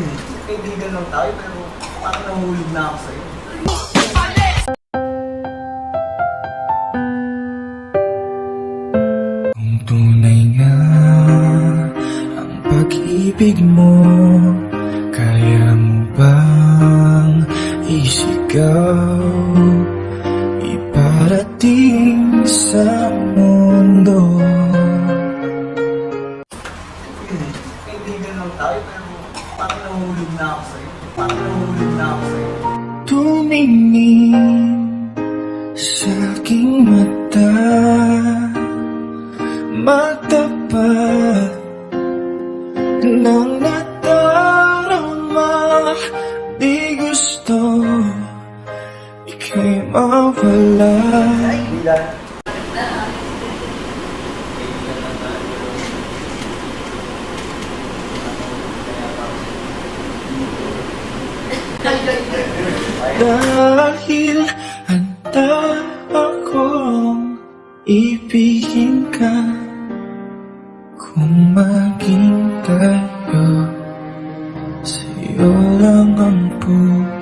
Hmm, kaibigan lang tayo pero parang nahulog na ako sa'yo. Kung tunay nga ang pag-ibig mo. Kaya mo bang isigaw? Iparating sa mundo. Kaibigan lang tayo pero parang nahulog na ako sa'yo. Parang nahulog na ako sa'yo. Tumingin sa aking mata Magtapat ng nadarama Di gusto ika'y mawala Bilan. Dahil handa akong ibigin ka Kung maging tayo Sa'yo lang ang buhay